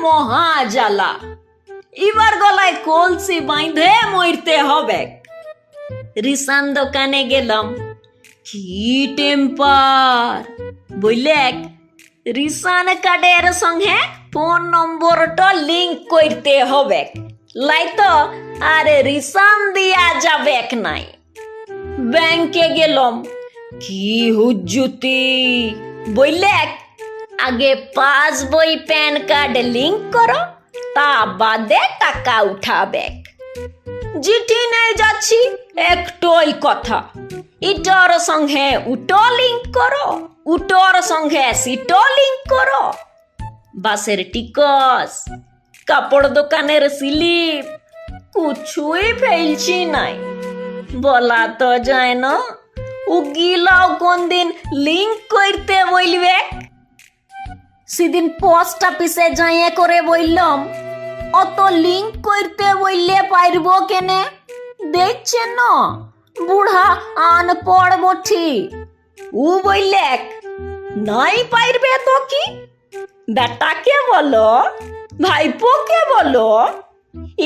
মহা জ্বালা এবার গলায় কলসি বাইঁধে মরতে হবে। রিসান দোকানে গেলাম। কি টেম্পার। বললেক রিসান কার্ডের সঙ্গে ফোন নম্বরটা লিংক করতে হবে। লাই তো, আরে রিসান দিয়া যাবে নাই। ব্যাংকে গেলাম। কি হুজ্জুতি। বললেক আগে পাস বই প্যান কার্ড লিঙ্ক করো, তা বাদে টাকা উঠাবে। জিটি নেই যাচ্ছি, একটাই কথা। ইটার সঙ্গে উটো লিঙ্ক করো, উটোর সঙ্গে সিটো লিঙ্ক করো। বাসের টিকস, কাপড় দোকানের স্লিপ, কিছুই ফেলছি নাই। বলা তো যায় না উগিলাও কোন দিন লিংক করতে বলবে? সেদিন পোস্ট অফিসে যাইয়ে করে বললাম, অত লিংক করতে বললে পারব কেনে? দেখছেন না, বুড়া আন পড় বঠি ও বললে, নাই পারবে তো কি? বেটাকে বলো, ভাইপোকে বলো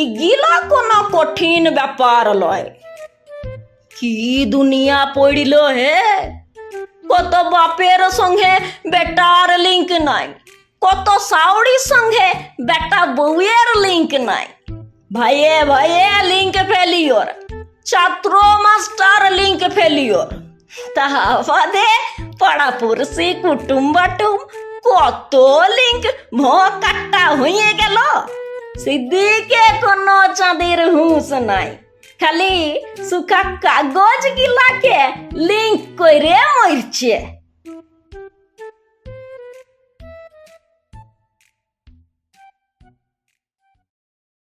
ইগিলা কোনো কঠিন ব্যাপার লয়। কি দুনিয়া পড়িল হে? কত বাপের সঙ্গে বেটার লিঙ্ক নাই কত সাউরির সঙ্গে বেটা বউয়ের লিঙ্ক নাই ভাইয়ে ভাইয়ে লিঙ্ক ফেলিওর ছাত্র মাস্টার লিঙ্ক ফেলিওর তাহা বাদে পাড়াপড়শি কুটুম বাটুম কত লিঙ্ক ভ কাটা হয়ে গেল সিদ্দিকে কোনো চাঁদের হুঁশ নাই খালি সুখা কাগজ গিলাকে লিঙ্ক করে মরছে